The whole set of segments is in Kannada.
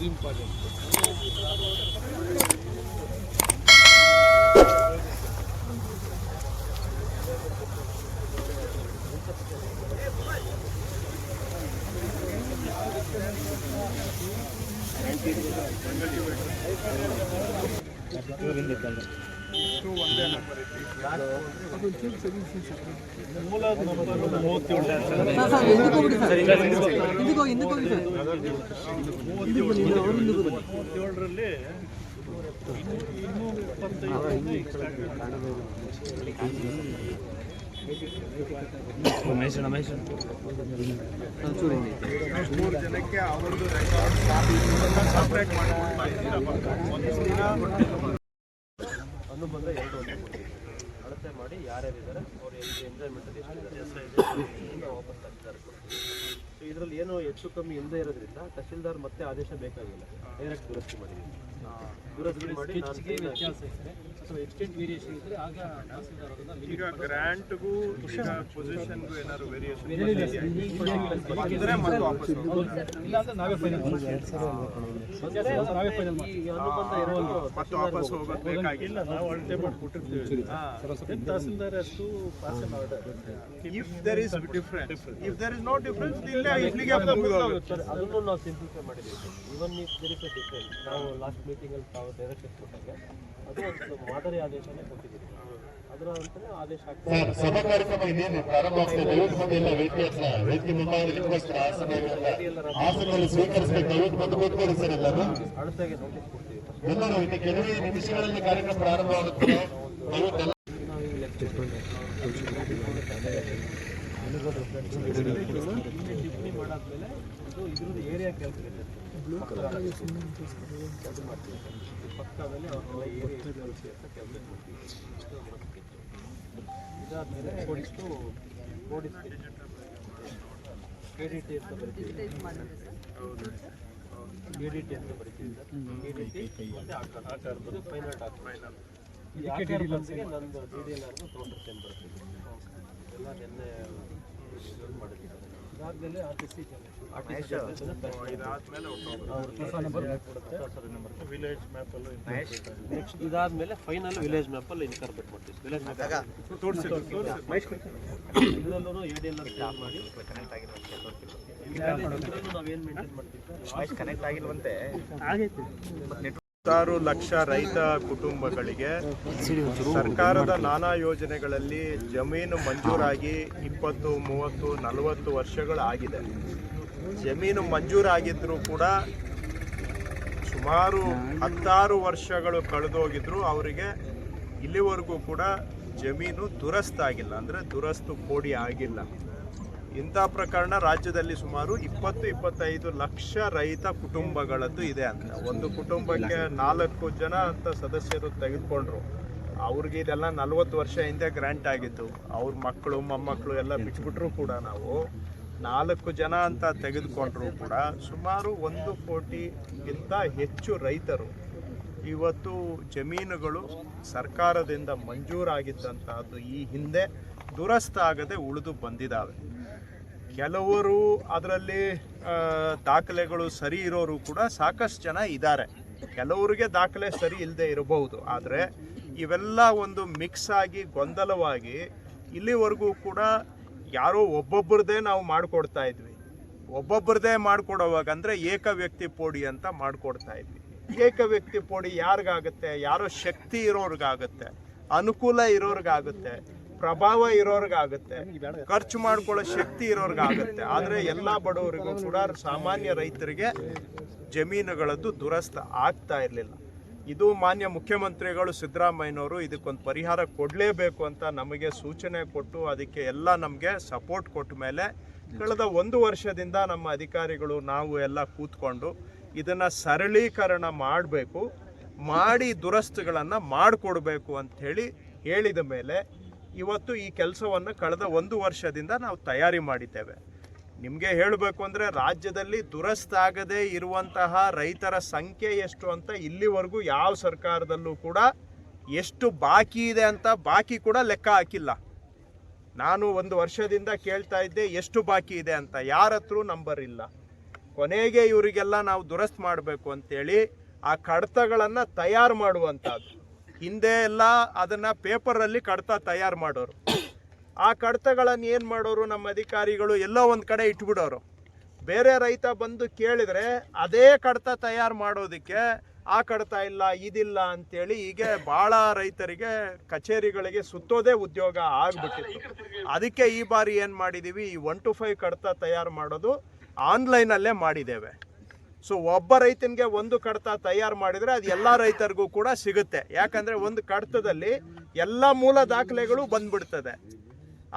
ಇದು ಇಂಪಾರ್ಟೆಂಟ್ ಒಂದೇ ನಂಬರ್ ಮೂವತ್ತೇಳರಲ್ಲಿ ಇನ್ನೂರ ಇಪ್ಪತ್ತೈದು extra ಅದು ಮೂರು ಜನಕ್ಕೆ ಅವರದ್ದು ರೆಕಾರ್ಡ್ ಸಪ್ರೇಟ್ ಇದ್ದೀರಪ್ಪ ಒಂದು ಅನುಬಂಧ ಎರಡು ಅಂತ ಕೊಟ್ಟಿದ್ದೀವಿ ಅಳತೆ ಮಾಡಿ ಯಾರ್ಯಾರಿದ್ದಾರೆ ಅವ್ರು ಎಲ್ಲಿ ಎಂಜಾಯ್ಮೆಂಟ್ ಎಷ್ಟಿದ್ದಾರೆ ವಾಪಸ್ ತಗ್ದಾರೆ ಸೊ ಇದರಲ್ಲಿ ಏನು ಹೆಚ್ಚು ಕಮ್ಮಿ ಇಲ್ಲದೆ ಇರೋದ್ರಿಂದ ತಹಸೀಲ್ದಾರ್ ಮತ್ತೆ ಆದೇಶ ಬೇಕಾಗಿಲ್ಲ. ಡೈರೆಕ್ಟ್ ದುರಸ್ತಿ ಮಾಡಿದ್ದೀವಿ. ಈಗ ಈಗ ಪೊಸಿಷನ್ಗೂ ಏನಾದ್ರು ವೇರಿಯೇಷನ್ ಬಂದ್ರೆ ಮತ್ತೆ ವಾಪಸ್ ಮತ್ತೆ ನಾವು ಅಳತೆ ಬಟ್ ಕೊಟ್ಟಿರ್ತೀವಿ. ತಹಸೀಲ್ದಾರ್ ಅಷ್ಟು pass order if there is difference if there is no difference ಇಲ್ಲೇ ಇಲ್ಲಿಗೆ ಮುಗಿದೋಗುತ್ತೆ ಸರ್ ಅದನ್ನು ನಾವು ಸಿಂಪ್ಲಿಫೈ ಮಾಡಿದ್ದೀವಿ. Even if there is a difference ನಾವು ಲಾಸ್ಟ್ ಮೀಟಿಂಗಲ್ಲಿ ತಾವು ಡೈರೆಕ್ಷನ್ ಕೊಟ್ಟಾಗ ಅದು ಒಂದು ಮಾದರಿ ಆದೇಶನೇ ಕೊಟ್ಟಿದ್ದೀವಿ ಅದರ ಅಂತಲೇ ಆದೇಶ ಸರ್ ಆಗ್ತದೆ ಸಭಾ ಕಾರ್ಯಕ್ರಮ ಇನ್ನೇನು ಪ್ರಾರಂಭ ಆಗ್ತದೆ ದಯವಿಟ್ಟು ಬಂದು ಎಲ್ಲ ವೇದಿಕೆ ಹತ್ರ ವೇದಿಕೆ ಮುಂಭಾಗದಲ್ಲಿ ರಿಕ್ವೆಸ್ಟ್ ಆಸನಗಳನ್ನ ಆಸನದಲ್ಲಿ ಸ್ವೀಕರಿಸಬೇಕು ದಯವಿಟ್ಟು ಬಂದು ಕೂತ್ಕೊಳ್ಳಿ ಸರ್ ಎಲ್ಲರೂ. ಅಳತೆಗೆ ನೋಟಿಸ್ ಕೊಡ್ತೀವಿ. ಎಲ್ಲರೂ ಇನ್ನು ಕೆಲವೇ ನಿಮಿಷಗಳಲ್ಲಿ ಕಾರ್ಯಕ್ರಮ ಪ್ರಾರಂಭವಾಗುತ್ತದೆ. ದಯವಿಟ್ಟು ಅದು ಮಾಡ್ತೀವಿ ಪಕ್ಕದಲ್ಲಿ ಅವ್ರ ಏರಿಯಾ ಅಂತ ಕ್ಯಾಲ್ಕುಲೇಟ್ ಮಾಡ್ತೀವಿ ಇದಾದ್ಮೇಲೆ ಟಿ ಅಂತ ಅಂತ ಫೈನಲ್ ನಂದು ಡಿ ಡಿ ಎಲ್ ಎಲ್ಲ ನಿನ್ನೆ ಇದು R T C village map ಅಲ್ಲೂ ನೆಕ್ಸ್ಟ್ ಇದಾದ್ಮೇಲೆ ಫೈನಲ್ ವಿಲೇಜ್ ಮ್ಯಾಪ್ ಅಲ್ಲಿ ಇನ್ಕಾರ್ಪೊರೇಟ್ ಮಾಡ್ತೀವಿ. Village map connect A D L R ಮಾಡಿ. ಇದ್ರಲ್ಲೂ ನಾವೇನ್ ಮೇಂಟೈನ್ ಮಾಡ್ತೀವಿ? ಸರ್ ಹತ್ತಾರು ಲಕ್ಷ ರೈತ ಕುಟುಂಬಗಳಿಗೆ ಸರ್ಕಾರದ ನಾನಾ ಯೋಜನೆಗಳಲ್ಲಿ ಜಮೀನು ಮಂಜೂರಾಗಿ ಇಪ್ಪತ್ತು, ಮೂವತ್ತು, ನಲವತ್ತು ವರ್ಷಗಳು ಆಗಿದೆ ಜಮೀನು ಮಂಜೂರಾಗಿದ್ದರೂ ಕೂಡ ಸುಮಾರು ಹತ್ತಾರು ವರ್ಷಗಳು ಕಳೆದೋಗಿದ್ರು ಅವರಿಗೆ ಇಲ್ಲಿವರೆಗೂ ಕೂಡ ಜಮೀನು ದುರಸ್ತಾಗಿಲ್ಲ. ಅಂದರೆ ದುರಸ್ತು ಕೋಡಿ ಆಗಿಲ್ಲ. ಇಂಥ ಪ್ರಕರಣ ರಾಜ್ಯದಲ್ಲಿ ಸುಮಾರು ಇಪ್ಪತ್ತು ಇಪ್ಪತ್ತೈದು ಲಕ್ಷ ರೈತ ಕುಟುಂಬಗಳದ್ದು ಇದೆ ಅಂತ. ಒಂದು ಕುಟುಂಬಕ್ಕೆ ನಾಲ್ಕು ಜನ ಅಂತ ಸದಸ್ಯರು ತೆಗೆದುಕೊಂಡ್ರು. ಅವ್ರಿಗೆ ಇದೆಲ್ಲ ನಲ್ವತ್ತು ವರ್ಷ ಹಿಂದೆ ಗ್ರ್ಯಾಂಟ್ ಆಗಿತ್ತು. ಅವ್ರ ಮಕ್ಕಳು, ಮೊಮ್ಮಕ್ಕಳು ಎಲ್ಲ ಬಿಟ್ಬಿಟ್ರು ಕೂಡ ನಾವು. ನಾಲ್ಕು ಜನ ಅಂತ ತೆಗೆದುಕೊಂಡ್ರು ಕೂಡ ಸುಮಾರು ಒಂದು ಕೋಟಿಗಿಂತ ಹೆಚ್ಚು ರೈತರು ಇವತ್ತು ಜಮೀನುಗಳು ಸರ್ಕಾರದಿಂದ ಮಂಜೂರಾಗಿದ್ದಂತಹದ್ದು ಈ ಹಿಂದೆ ದುರಸ್ತಾಗದೆ ಉಳಿದು ಬಂದಿದ್ದಾವೆ ಕೆಲವರು ಅದರಲ್ಲಿ ದಾಖಲೆಗಳು ಸರಿ ಇರೋರು ಕೂಡ ಸಾಕಷ್ಟು ಜನ ಇದ್ದಾರೆ. ಕೆಲವರಿಗೆ ದಾಖಲೆ ಸರಿ ಇಲ್ಲದೆ ಇರಬಹುದು. ಆದರೆ ಇವೆಲ್ಲ ಒಂದು ಮಿಕ್ಸ್ ಆಗಿ, ಗೊಂದಲವಾಗಿ ಇಲ್ಲಿವರೆಗೂ ಕೂಡ ಯಾರೋ ಒಬ್ಬೊಬ್ಬರದೇ ನಾವು ಮಾಡಿಕೊಡ್ತಾ ಇದ್ವಿ. ಒಬ್ಬೊಬ್ಬರದೇ ಮಾಡಿಕೊಡೋವಾಗ ಅಂದರೆ ಏಕ ವ್ಯಕ್ತಿ ಪೋಡಿ ಅಂತ ಮಾಡಿಕೊಡ್ತಾ ಇದ್ವಿ. ಏಕ ವ್ಯಕ್ತಿ ಪೋಡಿ ಯಾರಿಗಾಗುತ್ತೆ? ಯಾರೋ ಶಕ್ತಿ ಇರೋರಿಗಾಗುತ್ತೆ? ಅನುಕೂಲ ಇರೋರ್ಗಾಗುತ್ತೆ? ಪ್ರಭಾವ ಇರೋರ್ಗಾಗುತ್ತೆ. ಖರ್ಚು ಮಾಡ್ಕೊಳ್ಳೋ ಶಕ್ತಿ ಇರೋರ್ಗಾಗುತ್ತೆ. ಆದರೆ ಎಲ್ಲ ಬಡವರಿಗೂ ಕೂಡ ಸಾಮಾನ್ಯ ರೈತರಿಗೆ ಜಮೀನುಗಳದ್ದು ದುರಸ್ತ ಆಗ್ತಾ ಇರಲಿಲ್ಲ. ಇದು ಮಾನ್ಯ ಮುಖ್ಯಮಂತ್ರಿಗಳು ಸಿದ್ದರಾಮಯ್ಯನವರು ಇದಕ್ಕೊಂದು ಪರಿಹಾರ ಕೊಡಲೇಬೇಕು ಅಂತ ನಮಗೆ ಸೂಚನೆ ಕೊಟ್ಟು ಅದಕ್ಕೆ ಎಲ್ಲ ನಮಗೆ ಸಪೋರ್ಟ್ ಕೊಟ್ಟ ಮೇಲೆ ಕಳೆದ ಒಂದು ವರ್ಷದಿಂದ ನಮ್ಮ ಅಧಿಕಾರಿಗಳು ನಾವು ಎಲ್ಲ ಕೂತ್ಕೊಂಡು ಇದನ್ನು ಸರಳೀಕರಣ ಮಾಡಬೇಕು ಮಾಡಿ ದುರಸ್ತುಗಳನ್ನು ಮಾಡಿಕೊಡ್ಬೇಕು ಅಂಥೇಳಿ ಹೇಳಿದ ಮೇಲೆ ಇವತ್ತು ಈ ಕೆಲಸವನ್ನು ಕಳೆದ ಒಂದು ವರ್ಷದಿಂದ ನಾವು ತಯಾರಿ ಮಾಡಿದ್ದೇವೆ. ನಿಮಗೆ ಹೇಳಬೇಕು ಅಂದರೆ ರಾಜ್ಯದಲ್ಲಿ ದುರಸ್ತಾಗದೇ ಇರುವಂತಹ ರೈತರ ಸಂಖ್ಯೆ ಎಷ್ಟು ಅಂತ ಇಲ್ಲಿವರೆಗೂ ಯಾವ ಸರ್ಕಾರದಲ್ಲೂ ಕೂಡ ಎಷ್ಟು ಬಾಕಿ ಇದೆ ಅಂತ ಬಾಕಿ ಕೂಡ ಲೆಕ್ಕ ಹಾಕಿಲ್ಲ. ನಾನು ಒಂದು ವರ್ಷದಿಂದ ಕೇಳ್ತಾ ಇದ್ದೆ, ಎಷ್ಟು ಬಾಕಿ ಇದೆ ಅಂತ. ಯಾರ ಹತ್ರ ನಂಬರ್ ಇಲ್ಲ. ಕೊನೆಗೆ ಇವರಿಗೆಲ್ಲ ನಾವು ದುರಸ್ತ್ ಮಾಡಬೇಕು ಅಂತೇಳಿ ಆ ಕಡತಗಳನ್ನು ತಯಾರು ಮಾಡುವಂಥದ್ದು. ಹಿಂದೆ ಎಲ್ಲ ಅದನ್ನು ಪೇಪರಲ್ಲಿ ಕಡತ ತಯಾರು ಮಾಡೋರು. ಆ ಕಡತಗಳನ್ನು ಏನು ಮಾಡೋರು? ನಮ್ಮ ಅಧಿಕಾರಿಗಳು ಎಲ್ಲೋ ಒಂದು ಕಡೆ ಇಟ್ಬಿಡೋರು. ಬೇರೆ ರೈತ ಬಂದು ಕೇಳಿದರೆ ಅದೇ ಕಡತ ತಯಾರು ಮಾಡೋದಕ್ಕೆ ಆ ಕಡತ ಇಲ್ಲ, ಇದಿಲ್ಲ ಅಂತೇಳಿ ಹೀಗೆ ಭಾಳ ರೈತರಿಗೆ, ಕಚೇರಿಗಳಿಗೆ ಸುತ್ತೋದೇ ಉದ್ಯೋಗ ಆಗ್ಬಿಟ್ಟಿತ್ತು. ಅದಕ್ಕೆ ಈ ಬಾರಿ ಏನು ಮಾಡಿದ್ದೀವಿ ಈ ಒನ್ ಟು ಫೈವ್ ಕಡತ ತಯಾರು ಮಾಡೋದು ಆನ್ಲೈನಲ್ಲೇ ಮಾಡಿದ್ದೇವೆ. ಸೊ ಒಬ್ಬ ರೈತನಿಗೆ ಒಂದು ಕಡತ ತಯಾರು ಮಾಡಿದರೆ ಅದು ಎಲ್ಲ ರೈತರಿಗೂ ಕೂಡ ಸಿಗುತ್ತೆ. ಯಾಕಂದರೆ ಒಂದು ಕಡತದಲ್ಲಿ ಎಲ್ಲ ಮೂಲ ದಾಖಲೆಗಳು ಬಂದ್ಬಿಡ್ತದೆ.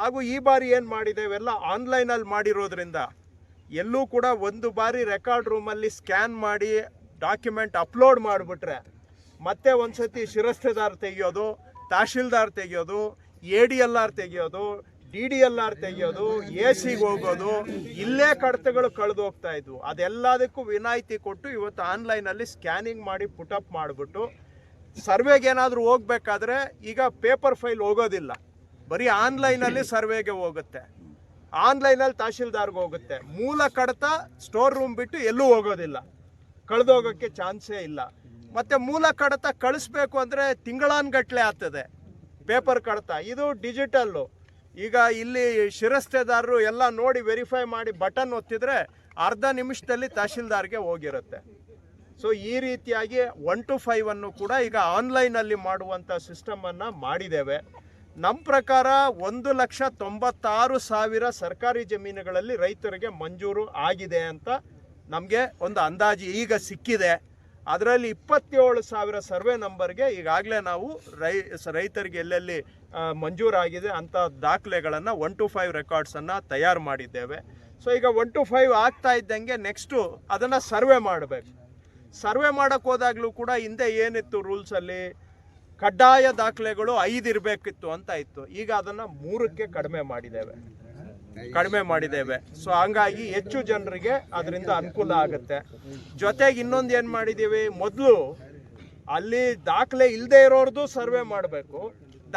ಹಾಗೂ ಈ ಬಾರಿ ಏನು ಮಾಡಿದ್ದೇವೆಲ್ಲ ಆನ್ಲೈನಲ್ಲಿ ಮಾಡಿರೋದ್ರಿಂದ ಎಲ್ಲೂ ಕೂಡ ಒಂದು ಬಾರಿ ರೆಕಾರ್ಡ್ ರೂಮಲ್ಲಿ ಸ್ಕ್ಯಾನ್ ಮಾಡಿ ಡಾಕ್ಯುಮೆಂಟ್ ಅಪ್ಲೋಡ್ ಮಾಡಿಬಿಟ್ರೆ ಮತ್ತೆ ಒಂದ್ಸತಿ ಶಿರಸ್ತೆದಾರ್ ತೆಗೆಯೋದು, ತಹಶೀಲ್ದಾರ್ ತೆಗೆಯೋದು, ಎ ಡಿ ಎಲ್ ಆರ್ ತೆಗಿಯೋದು ಡಿ ಡಿ ಎಲ್ ಆರ್ ತೆಗೆಯೋದು, ಎ ಸಿಗೆ ಹೋಗೋದು, ಇಲ್ಲೇ ಕಡತಗಳು ಕಳೆದು ಹೋಗ್ತಾ ಇದ್ವು. ಅದೆಲ್ಲದಕ್ಕೂ ವಿನಾಯಿತಿ ಕೊಟ್ಟು ಇವತ್ತು ಆನ್ಲೈನಲ್ಲಿ ಸ್ಕ್ಯಾನಿಂಗ್ ಮಾಡಿ ಪುಟಪ್ ಮಾಡಿಬಿಟ್ಟು ಸರ್ವೆಗೆ ಏನಾದರೂ ಹೋಗ್ಬೇಕಾದ್ರೆ ಈಗ ಪೇಪರ್ ಫೈಲ್ ಹೋಗೋದಿಲ್ಲ. ಬರೀ ಆನ್ಲೈನಲ್ಲಿ ಸರ್ವೆಗೆ ಹೋಗುತ್ತೆ. ಆನ್ಲೈನಲ್ಲಿ ತಹಶೀಲ್ದಾರ್ಗೆ ಹೋಗುತ್ತೆ. ಮೂಲ ಕಡತ ಸ್ಟೋರ್ ರೂಮ್ ಬಿಟ್ಟು ಎಲ್ಲೂ ಹೋಗೋದಿಲ್ಲ. ಕಳೆದೋಗೋಕ್ಕೆ ಚಾನ್ಸೇ ಇಲ್ಲ. ಮತ್ತು ಮೂಲ ಕಡತ ಕಳಿಸ್ಬೇಕು ಅಂದರೆ ತಿಂಗಳಾನ್ಗಟ್ಲೆ ಆಗ್ತದೆ. ಪೇಪರ್ ಕಡತ. ಇದು ಡಿಜಿಟಲ್ಲು. ಈಗ ಇಲ್ಲಿ ಶಿರಸ್ತೆದಾರರು ಎಲ್ಲ ನೋಡಿ ವೆರಿಫೈ ಮಾಡಿ ಬಟನ್ ಒತ್ತಿದ್ರೆ ಅರ್ಧ ನಿಮಿಷದಲ್ಲಿ ತಹಶೀಲ್ದಾರ್ಗೆ ಹೋಗಿರುತ್ತೆ. ಸೊ ಈ ರೀತಿಯಾಗಿ ಒನ್ ಟು ಫೈವ್ ಅನ್ನು ಕೂಡ ಈಗ ಆನ್ಲೈನಲ್ಲಿ ಮಾಡುವಂಥ ಸಿಸ್ಟಮನ್ನು ಮಾಡಿದ್ದೇವೆ. ನಮ್ಮ ಪ್ರಕಾರ ಒಂದು ಲಕ್ಷ ತೊಂಬತ್ತಾರು ಸಾವಿರ ಸರ್ಕಾರಿ ಜಮೀನುಗಳಲ್ಲಿ ರೈತರಿಗೆ ಮಂಜೂರು ಆಗಿದೆ ಅಂತ ನಮಗೆ ಒಂದು ಅಂದಾಜು ಈಗ ಸಿಕ್ಕಿದೆ. ಅದರಲ್ಲಿ ಇಪ್ಪತ್ತೇಳು ಸಾವಿರ ಸರ್ವೆ ನಂಬರ್ಗೆ ಈಗಾಗಲೇ ನಾವು ರೈ ರೈತರಿಗೆ ಎಲ್ಲೆಲ್ಲಿ ಮಂಜೂರಾಗಿದೆ ಅಂಥ ದಾಖಲೆಗಳನ್ನು ಒನ್ ಟು ಫೈವ್ ರೆಕಾರ್ಡ್ಸನ್ನು ತಯಾರು ಮಾಡಿದ್ದೇವೆ. ಸೊ, ಈಗ ಒನ್ ಟು ಫೈವ್ ಆಗ್ತಾ ಇದ್ದಂಗೆ ನೆಕ್ಸ್ಟು ಅದನ್ನು ಸರ್ವೆ ಮಾಡಬೇಕು. ಸರ್ವೆ ಮಾಡೋಕ್ಕೆ ಹೋದಾಗಲೂ ಕೂಡ ಹಿಂದೆ ಏನಿತ್ತು ರೂಲ್ಸಲ್ಲಿ? ಕಡ್ಡಾಯ ದಾಖಲೆಗಳು ಐದು ಇರಬೇಕಿತ್ತು ಅಂತ ಇತ್ತು. ಈಗ ಅದನ್ನು ಮೂರಕ್ಕೆ ಕಡಿಮೆ ಮಾಡಿದ್ದೇವೆ. ಕಡಿಮೆ ಮಾಡಿದ್ದೇವೆ. ಸೊ ಹಂಗಾಗಿ ಹೆಚ್ಚು ಜನರಿಗೆ ಅದರಿಂದ ಅನುಕೂಲ ಆಗುತ್ತೆ. ಜೊತೆಗೆ ಇನ್ನೊಂದು ಏನು ಮಾಡಿದ್ದೀವಿ? ಮೊದಲು ಅಲ್ಲಿ ದಾಖಲೆ ಇಲ್ಲದೆ ಇರೋರ್ದು ಸರ್ವೆ ಮಾಡಬೇಕು.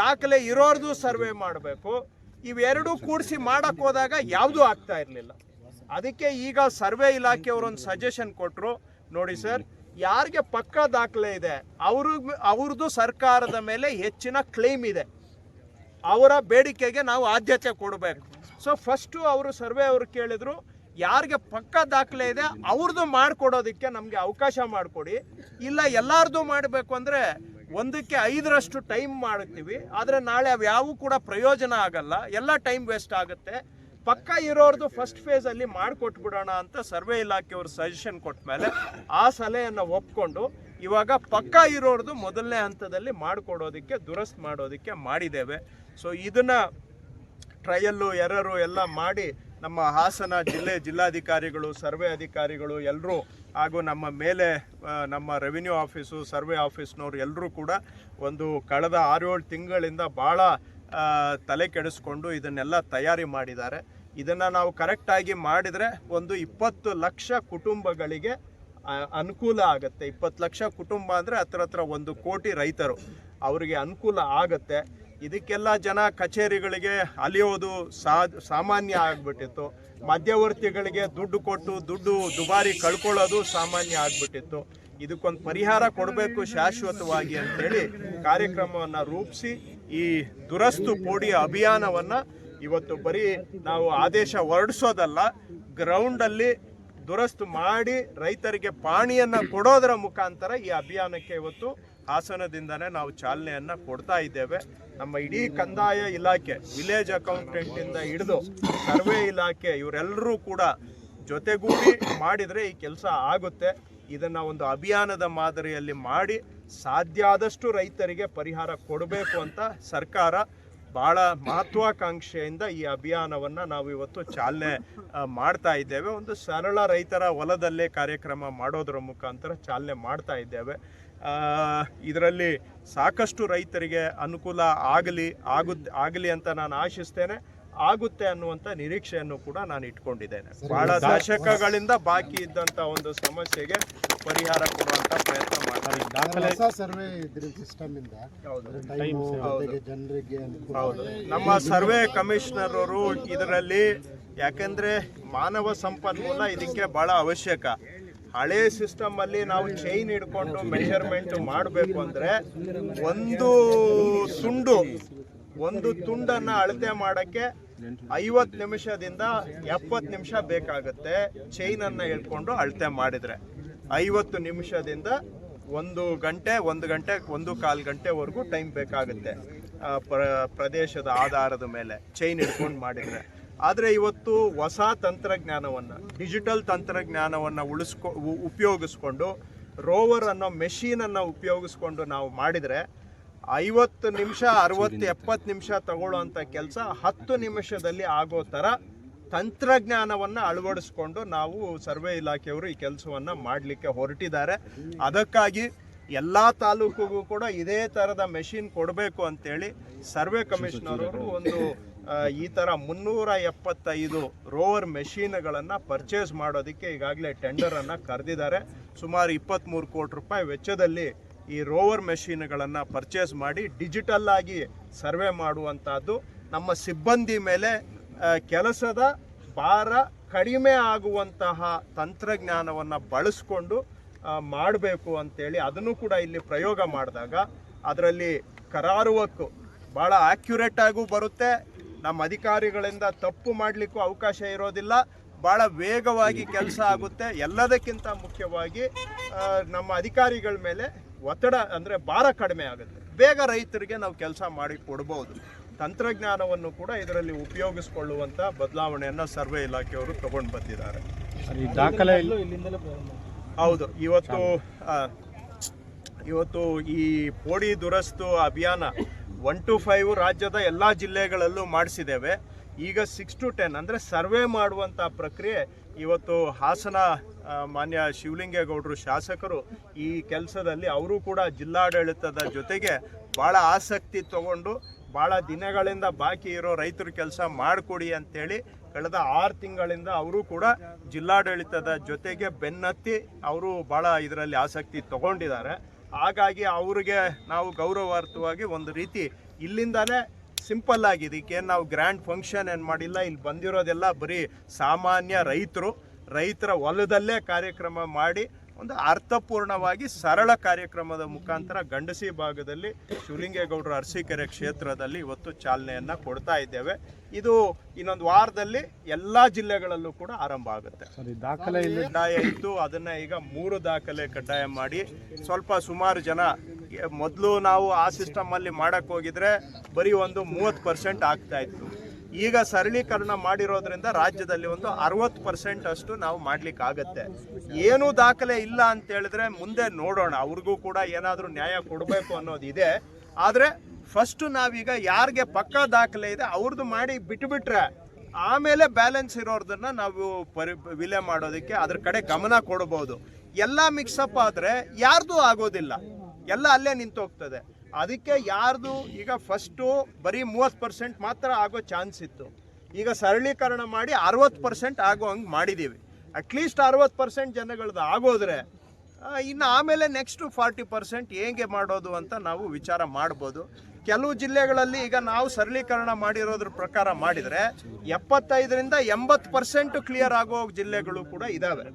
ದಾಖಲೆ ಇರೋರ್ದು ಸರ್ವೆ ಮಾಡಬೇಕು. ಇವೆರಡೂ ಕೂಡಿಸಿ ಮಾಡಕ್ಕೆ ಹೋದಾಗ ಯಾವುದೂ ಆಗ್ತಾ ಇರಲಿಲ್ಲ. ಅದಕ್ಕೆ ಈಗ ಸರ್ವೆ ಇಲಾಖೆಯವರೊಂದು ಸಜೆಷನ್ ಕೊಟ್ಟರು ನೋಡಿ ಸರ್, ಯಾರಿಗೆ ಪಕ್ಕಾ ದಾಖಲೆ ಇದೆ ಅವರು ಅವ್ರದ್ದು ಸರ್ಕಾರದ ಮೇಲೆ ಹೆಚ್ಚಿನ ಕ್ಲೈಮ್ ಇದೆ. ಅವರ ಬೇಡಿಕೆಗೆ ನಾವು ಆದ್ಯತೆ ಕೊಡಬೇಕು. ಸೊ ಫಸ್ಟು ಅವರು ಸರ್ವೆ ಅವರು ಕೇಳಿದ್ರು, ಯಾರಿಗೆ ಪಕ್ಕ ದಾಖಲೆ ಇದೆ ಅವ್ರದ್ದು ಮಾಡಿಕೊಡೋದಕ್ಕೆ ನಮಗೆ ಅವಕಾಶ ಮಾಡಿಕೊಡಿ. ಇಲ್ಲ, ಎಲ್ಲಾರ್ದು ಮಾಡಬೇಕು ಅಂದರೆ ಒಂದಕ್ಕೆ ಐದರಷ್ಟು ಟೈಮ್ ಮಾಡ್ತೀವಿ ಆದರೆ ನಾಳೆ ಅವು ಕೂಡ ಪ್ರಯೋಜನ ಆಗಲ್ಲ. ಎಲ್ಲ ಟೈಮ್ ವೇಸ್ಟ್ ಆಗುತ್ತೆ. ಪಕ್ಕ ಇರೋರ್ದು ಫಸ್ಟ್ ಫೇಸಲ್ಲಿ ಮಾಡಿಕೊಟ್ಬಿಡೋಣ ಅಂತ ಸರ್ವೆ ಇಲಾಖೆಯವರು ಸಜೆಷನ್ ಕೊಟ್ಟ ಮೇಲೆ ಆ ಸಲಹೆಯನ್ನು ಒಪ್ಕೊಂಡು ಇವಾಗ ಪಕ್ಕ ಇರೋರ್ದು ಮೊದಲನೇ ಹಂತದಲ್ಲಿ ಮಾಡಿಕೊಡೋದಕ್ಕೆ, ದುರಸ್ತ್ ಮಾಡೋದಕ್ಕೆ ಮಾಡಿದ್ದೇವೆ. ಸೊ ಇದನ್ನು ಟ್ರಯಲ್ಲು ಎರರು ಎಲ್ಲ ಮಾಡಿ ನಮ್ಮ ಹಾಸನ ಜಿಲ್ಲೆ ಜಿಲ್ಲಾಧಿಕಾರಿಗಳು, ಸರ್ವೆ ಅಧಿಕಾರಿಗಳು ಎಲ್ಲರೂ ಹಾಗೂ ನಮ್ಮ ಮೇಲೆ ನಮ್ಮ ರೆವಿನ್ಯೂ ಆಫೀಸು ಸರ್ವೆ ಆಫೀಸ್ನವ್ರು ಎಲ್ಲರೂ ಕೂಡ ಒಂದು ಕಳೆದ ಆರೇಳು ತಿಂಗಳಿಂದ ಭಾಳ ತಲೆ ಕೆಡಿಸ್ಕೊಂಡು ಇದನ್ನೆಲ್ಲ ತಯಾರಿ ಮಾಡಿದ್ದಾರೆ. ಇದನ್ನು ನಾವು ಕರೆಕ್ಟಾಗಿ ಮಾಡಿದರೆ ಒಂದು ಇಪ್ಪತ್ತು ಲಕ್ಷ ಕುಟುಂಬಗಳಿಗೆ ಅನುಕೂಲ ಆಗುತ್ತೆ. ಇಪ್ಪತ್ತು ಲಕ್ಷ ಕುಟುಂಬ ಅಂದರೆ ಹತ್ರ ಹತ್ರ ಒಂದು ಕೋಟಿ ರೈತರು. ಅವರಿಗೆ ಅನುಕೂಲ ಆಗುತ್ತೆ. ಇದಕ್ಕೆಲ್ಲ ಜನ ಕಚೇರಿಗಳಿಗೆ ಅಲಿಯೋದು ಸಾಮಾನ್ಯ ಆಗ್ಬಿಟ್ಟಿತ್ತು. ಮಧ್ಯವರ್ತಿಗಳಿಗೆ ದುಡ್ಡು ಕೊಟ್ಟು ದುಡ್ಡು ದುಬಾರಿ ಕಳ್ಕೊಳ್ಳೋದು ಸಾಮಾನ್ಯ ಆಗಿಬಿಟ್ಟಿತ್ತು. ಇದಕ್ಕೊಂದು ಪರಿಹಾರ ಕೊಡಬೇಕು ಶಾಶ್ವತವಾಗಿ ಅಂತೇಳಿ ಕಾರ್ಯಕ್ರಮವನ್ನು ರೂಪಿಸಿ ಈ ದುರಸ್ತು ಪೋಡಿ ಅಭಿಯಾನವನ್ನು ಇವತ್ತು ಬರೀ ನಾವು ಆದೇಶ ಹೊರಡಿಸೋದಲ್ಲ ಗ್ರೌಂಡಲ್ಲಿ ದುರಸ್ತು ಮಾಡಿ ರೈತರಿಗೆ ಪಾಣಿಯನ್ನು ಕೊಡೋದರ ಮುಖಾಂತರ ಈ ಅಭಿಯಾನಕ್ಕೆ ಇವತ್ತು ಹಾಸನದಿಂದನೇ ನಾವು ಚಾಲನೆಯನ್ನು ಕೊಡ್ತಾ ಇದ್ದೇವೆ. ನಮ್ಮ ಇಡೀ ಕಂದಾಯ ಇಲಾಖೆ ವಿಲೇಜ್ ಅಕೌಂಟೆಂಟಿಂದ ಹಿಡಿದು ಸರ್ವೆ ಇಲಾಖೆ ಇವರೆಲ್ಲರೂ ಕೂಡ ಜೊತೆಗೂಡಿ ಮಾಡಿದರೆ ಈ ಕೆಲಸ ಆಗುತ್ತೆ. ಇದನ್ನು ಒಂದು ಅಭಿಯಾನದ ಮಾದರಿಯಲ್ಲಿ ಮಾಡಿ ಸಾಧ್ಯ ಆದಷ್ಟು ರೈತರಿಗೆ ಪರಿಹಾರ ಕೊಡಬೇಕು ಅಂತ ಸರ್ಕಾರ ಭಾಳ ಮಹತ್ವಾಕಾಂಕ್ಷೆಯಿಂದ ಈ ಅಭಿಯಾನವನ್ನು ನಾವು ಇವತ್ತು ಚಾಲನೆ ಮಾಡ್ತಾ ಇದ್ದೇವೆ. ಒಂದು ಸರಳ ರೈತರ ಹೊಲದಲ್ಲೇ ಕಾರ್ಯಕ್ರಮ ಮಾಡೋದ್ರ ಮುಖಾಂತರ ಚಾಲನೆ ಮಾಡ್ತಾ ಇದ್ದೇವೆ. ಇದರಲ್ಲಿ ಸಾಕಷ್ಟು ರೈತರಿಗೆ ಅನುಕೂಲ ಆಗಲಿ ಆಗುದ್ ಆಗಲಿ ಅಂತ ನಾನು ಆಶಿಸ್ತೇನೆ. ಆಗುತ್ತೆ ಅನ್ನುವಂಥ ನಿರೀಕ್ಷೆಯನ್ನು ಕೂಡ ನಾನು ಇಟ್ಕೊಂಡಿದ್ದೇನೆ. ಬಹಳ ದಶಕಗಳಿಂದ ಬಾಕಿ ಇದ್ದಂಥ ಒಂದು ಸಮಸ್ಯೆಗೆ ಪರಿಹಾರ ಕೊಡುವಂಥ ಪ್ರಯತ್ನ ಮಾಡ್ತಾರೆ ಹೊಸ ಸರ್ವೆ ಇದ್ರ ಸಿಸ್ಟಮ್ ಇಂದ. ಹೌದು. ಟೈಮ್ ಜೊತೆಗೆ ಜನರಿಗೆ ಅನುಕೂಲ ಹೌದು. ನಮ್ಮ ಸರ್ವೆ ಕಮಿಷನರ್ ಅವರು ಇದರಲ್ಲಿ ಯಾಕೆಂದ್ರೆ ಮಾನವ ಸಂಪನ್ಮೂಲ ಇದಕ್ಕೆ ಬಹಳ ಅವಶ್ಯಕ. ಹಳೆ ಸಿಸ್ಟಮ್ ಅಲ್ಲಿ ನಾವು ಚೈನ್ ಹಿಡ್ಕೊಂಡು ಮೆಷರ್ಮೆಂಟ್ ಮಾಡಬೇಕು ಅಂದ್ರೆ ಒಂದು ಸುಂಡು ಒಂದು ತುಂಡನ್ನ ಅಳತೆ ಮಾಡಕ್ಕೆ ಐವತ್ತು ನಿಮಿಷದಿಂದ ಎಪ್ಪತ್ತು ನಿಮಿಷ ಬೇಕಾಗುತ್ತೆ ಚೈನ್ ಅನ್ನ ಹಿಡ್ಕೊಂಡು ಅಳತೆ ಮಾಡಿದ್ರೆ. ಐವತ್ತು ನಿಮಿಷದಿಂದ ಒಂದು ಗಂಟೆ ಒಂದು ಗಂಟೆ, ಒಂದು ಕಾಲು ಗಂಟೆವರೆಗೂ ಟೈಮ್ ಬೇಕಾಗುತ್ತೆ ಪ್ರದೇಶದ ಆಧಾರದ ಮೇಲೆ ಚೈನ್ ಹಿಡ್ಕೊಂಡು ಮಾಡಿದ್ರೆ. ಆದರೆ ಇವತ್ತು ಹೊಸ ತಂತ್ರಜ್ಞಾನವನ್ನು ಡಿಜಿಟಲ್ ತಂತ್ರಜ್ಞಾನವನ್ನು ಉಳಿಸ್ಕೊ ಉಪಯೋಗಿಸ್ಕೊಂಡು ರೋವರ್ ಅನ್ನೋ ಮೆಷೀನನ್ನು ಉಪಯೋಗಿಸ್ಕೊಂಡು ನಾವು ಮಾಡಿದರೆ ಐವತ್ತು ನಿಮಿಷ ಅರವತ್ತು ಎಪ್ಪತ್ತು ನಿಮಿಷ ತಗೊಳ್ಳೋವಂಥ ಕೆಲಸ ಹತ್ತು ನಿಮಿಷದಲ್ಲಿ ಆಗೋ ಥರ ತಂತ್ರಜ್ಞಾನವನ್ನು ಅಳವಡಿಸ್ಕೊಂಡು ನಾವು ಸರ್ವೆ ಇಲಾಖೆಯವರು ಈ ಕೆಲಸವನ್ನು ಮಾಡಲಿಕ್ಕೆ ಹೊರಟಿದ್ದಾರೆ. ಅದಕ್ಕಾಗಿ ಎಲ್ಲ ತಾಲೂಕಿಗೂ ಕೂಡ ಇದೇ ಥರದ ಮೆಷಿನ್ ಕೊಡಬೇಕು ಅಂತೇಳಿ ಸರ್ವೆ ಕಮಿಷನರ್ ಅವರು ಒಂದು ಈ ಥರ ಮುನ್ನೂರ ಎಪ್ಪತ್ತೈದು ರೋವರ್ ಮೆಷಿನ್ಗಳನ್ನು ಪರ್ಚೇಸ್ ಮಾಡೋದಕ್ಕೆ ಈಗಾಗಲೇ ಟೆಂಡರನ್ನು ಕರೆದಿದ್ದಾರೆ. ಸುಮಾರು ಇಪ್ಪತ್ತ್ಮೂರು ಕೋಟಿ ರೂಪಾಯಿ ವೆಚ್ಚದಲ್ಲಿ ಈ ರೋವರ್ ಮೆಷಿನ್ಗಳನ್ನು ಪರ್ಚೇಸ್ ಮಾಡಿ ಡಿಜಿಟಲ್ ಆಗಿ ಸರ್ವೆ ಮಾಡುವಂಥದ್ದು ನಮ್ಮ ಸಿಬ್ಬಂದಿ ಮೇಲೆ ಕೆಲಸದ ಭಾರ ಕಡಿಮೆ ಆಗುವಂತಹ ತಂತ್ರಜ್ಞಾನವನ್ನು ಬಳಸ್ಕೊಂಡು ಮಾಡಬೇಕು ಅಂತೇಳಿ ಅದನ್ನು ಕೂಡ ಇಲ್ಲಿ ಪ್ರಯೋಗ ಮಾಡಿದಾಗ ಅದರಲ್ಲಿ ಕರಾರುವಕ್ಕು ಭಾಳ ಆಕ್ಯುರೇಟ್ ಆಗೂ ಬರುತ್ತೆ. ನಮ್ಮ ಅಧಿಕಾರಿಗಳಿಂದ ತಪ್ಪು ಮಾಡಲಿಕ್ಕೂ ಅವಕಾಶ ಇರೋದಿಲ್ಲ. ಭಾಳ ವೇಗವಾಗಿ ಕೆಲಸ ಆಗುತ್ತೆ. ಎಲ್ಲದಕ್ಕಿಂತ ಮುಖ್ಯವಾಗಿ ನಮ್ಮ ಅಧಿಕಾರಿಗಳ ಮೇಲೆ ಒತ್ತಡ ಅಂದರೆ ಭಾರ ಕಡಿಮೆ ಆಗುತ್ತೆ. ಬೇಗ ರೈತರಿಗೆ ನಾವು ಕೆಲಸ ಮಾಡಿ ಕೊಡ್ಬೋದು. ತಂತ್ರಜ್ಞಾನವನ್ನು ಕೂಡ ಇದರಲ್ಲಿ ಉಪಯೋಗಿಸ್ಕೊಳ್ಳುವಂಥ ಬದಲಾವಣೆಯನ್ನು ಸರ್ವೆ ಇಲಾಖೆಯವರು ತಗೊಂಡು ಬಂದಿದ್ದಾರೆ. ಹೌದು ಇವತ್ತು ಇವತ್ತು ಈ ಪೋಡಿ ದುರಸ್ತು ಅಭಿಯಾನ ಒನ್ ಟು ಫೈವ್ ರಾಜ್ಯದ ಎಲ್ಲ ಜಿಲ್ಲೆಗಳಲ್ಲೂ ಮಾಡಿಸಿದ್ದೇವೆ. ಈಗ ಸಿಕ್ಸ್ ಟು ಟೆನ್ ಅಂದರೆ ಸರ್ವೆ ಮಾಡುವಂಥ ಪ್ರಕ್ರಿಯೆ. ಇವತ್ತು ಹಾಸನ ಮಾನ್ಯ ಶಿವಲಿಂಗೇಗೌಡರು ಶಾಸಕರು ಈ ಕೆಲಸದಲ್ಲಿ ಅವರು ಕೂಡ ಜಿಲ್ಲಾಡಳಿತದ ಜೊತೆಗೆ ಭಾಳ ಆಸಕ್ತಿ ತಗೊಂಡು ಭಾಳ ದಿನಗಳಿಂದ ಬಾಕಿ ಇರೋ ರೈತರ ಕೆಲಸ ಮಾಡಿಕೊಡಿ ಅಂಥೇಳಿ ಕಳೆದ ಆರು ತಿಂಗಳಿಂದ ಅವರು ಕೂಡ ಜಿಲ್ಲಾಡಳಿತದ ಜೊತೆಗೆ ಬೆನ್ನತ್ತಿ ಅವರು ಭಾಳ ಇದರಲ್ಲಿ ಆಸಕ್ತಿ ತಗೊಂಡಿದ್ದಾರೆ. ಹಾಗಾಗಿ ಅವ್ರಿಗೆ ನಾವು ಗೌರವಾರ್ಥವಾಗಿ ಒಂದು ರೀತಿ ಇಲ್ಲಿಂದಲೇ ಸಿಂಪಲ್ ಆಗಿದೆ. ಇದಕ್ಕೇನು ನಾವು ಗ್ರ್ಯಾಂಡ್ ಫಂಕ್ಷನ್ ಏನು ಮಾಡಿಲ್ಲ, ಇಲ್ಲಿ ಬಂದಿರೋದೆಲ್ಲ ಬರೀ ಸಾಮಾನ್ಯ ರೈತರು, ರೈತರ ಹೊಲದಲ್ಲೇ ಕಾರ್ಯಕ್ರಮ ಮಾಡಿ ಒಂದು ಅರ್ಥಪೂರ್ಣವಾಗಿ ಸರಳ ಕಾರ್ಯಕ್ರಮದ ಮುಖಾಂತರ ಗಂಡಸಿ ಭಾಗದಲ್ಲಿ ಶಿವಲಿಂಗೇಗೌಡರ ಅರಸೀಕೆರೆ ಕ್ಷೇತ್ರದಲ್ಲಿ ಇವತ್ತು ಚಾಲನೆಯನ್ನು ಕೊಡ್ತಾ ಇದ್ದೇವೆ. ಇದು ಇನ್ನೊಂದು ವಾರದಲ್ಲಿ ಎಲ್ಲ ಜಿಲ್ಲೆಗಳಲ್ಲೂ ಕೂಡ ಆರಂಭ ಆಗುತ್ತೆ. ದಾಖಲೆ ಕಡ್ಡಾಯ ಇತ್ತು ಅದನ್ನು ಈಗ ಮೂರು ದಾಖಲೆ ಕಡ್ಡಾಯ ಮಾಡಿ ಸ್ವಲ್ಪ ಸುಮಾರು ಜನ ಮೊದಲು ನಾವು ಆ ಸಿಸ್ಟಮಲ್ಲಿ ಅಲ್ಲಿ ಮಾಡಕ್ ಹೋಗಿದ್ರೆ ಬರೀ ಒಂದು ಮೂವತ್ತು ಪರ್ಸೆಂಟ್ ಆಗ್ತಾ ಇತ್ತು. ಈಗ ಸರಳೀಕರಣ ಮಾಡಿರೋದ್ರಿಂದ ರಾಜ್ಯದಲ್ಲಿ ಒಂದು ಅರವತ್ತು ಪರ್ಸೆಂಟ್ ಅಷ್ಟು ನಾವು ಮಾಡ್ಲಿಕ್ಕೆ ಆಗತ್ತೆ ಏನೂ ದಾಖಲೆ ಇಲ್ಲ ಅಂತ ಹೇಳಿದ್ರೆ ಮುಂದೆ ನೋಡೋಣ. ಅವ್ರಿಗೂ ಕೂಡ ಏನಾದರೂ ನ್ಯಾಯ ಕೊಡಬೇಕು ಅನ್ನೋದಿದೆ ಆದರೆ ಫಸ್ಟ್ ನಾವೀಗ ಯಾರಿಗೆ ಪಕ್ಕಾ ದಾಖಲೆ ಇದೆ ಅವ್ರದ್ದು ಮಾಡಿ ಬಿಟ್ಟುಬಿಟ್ರೆ ಆಮೇಲೆ ಬ್ಯಾಲೆನ್ಸ್ ಇರೋದನ್ನ ನಾವು ಪರಿ, ವಿಲೆ ಮಾಡೋದಕ್ಕೆ ಅದ್ರ ಕಡೆ ಗಮನ ಕೊಡಬಹುದು ಎಲ್ಲ ಮಿಕ್ಸಪ್ ಆದರೆ ಯಾರ್ದು ಆಗೋದಿಲ್ಲ. ಎಲ್ಲ ಅಲ್ಲೇ ನಿಂತೋಗ್ತದೆ. ಅದಕ್ಕೆ ಯಾರ್ದು ಈಗ ಫಸ್ಟು ಬರೀ ಮೂವತ್ತು ಪರ್ಸೆಂಟ್ ಮಾತ್ರ ಆಗೋ ಚಾನ್ಸ್ ಇತ್ತು. ಈಗ ಸರಳೀಕರಣ ಮಾಡಿ ಅರವತ್ತು ಪರ್ಸೆಂಟ್ ಆಗೋ ಹಂಗೆ ಮಾಡಿದ್ದೀವಿ ಅಟ್ಲೀಸ್ಟ್ ಅರವತ್ತು ಪರ್ಸೆಂಟ್ ಜನಗಳದ್ದು ಆಗೋದ್ರೆ ಇನ್ನು ಆಮೇಲೆ ನೆಕ್ಸ್ಟ್ ಫಾರ್ಟಿ ಪರ್ಸೆಂಟ್ ಹೇಗೆ ಮಾಡೋದು ಅಂತ ನಾವು ವಿಚಾರ ಮಾಡ್ಬೋದು. ಕೆಲವು ಜಿಲ್ಲೆಗಳಲ್ಲಿ ಈಗ ನಾವು ಸರಳೀಕರಣ ಮಾಡಿರೋದ್ರ ಪ್ರಕಾರ ಮಾಡಿದರೆ ಎಪ್ಪತ್ತೈದರಿಂದ ಎಂಬತ್ತು ಪರ್ಸೆಂಟ್ ಕ್ಲಿಯರ್ ಆಗೋ ಜಿಲ್ಲೆಗಳು ಕೂಡ ಇದ್ದಾವೆ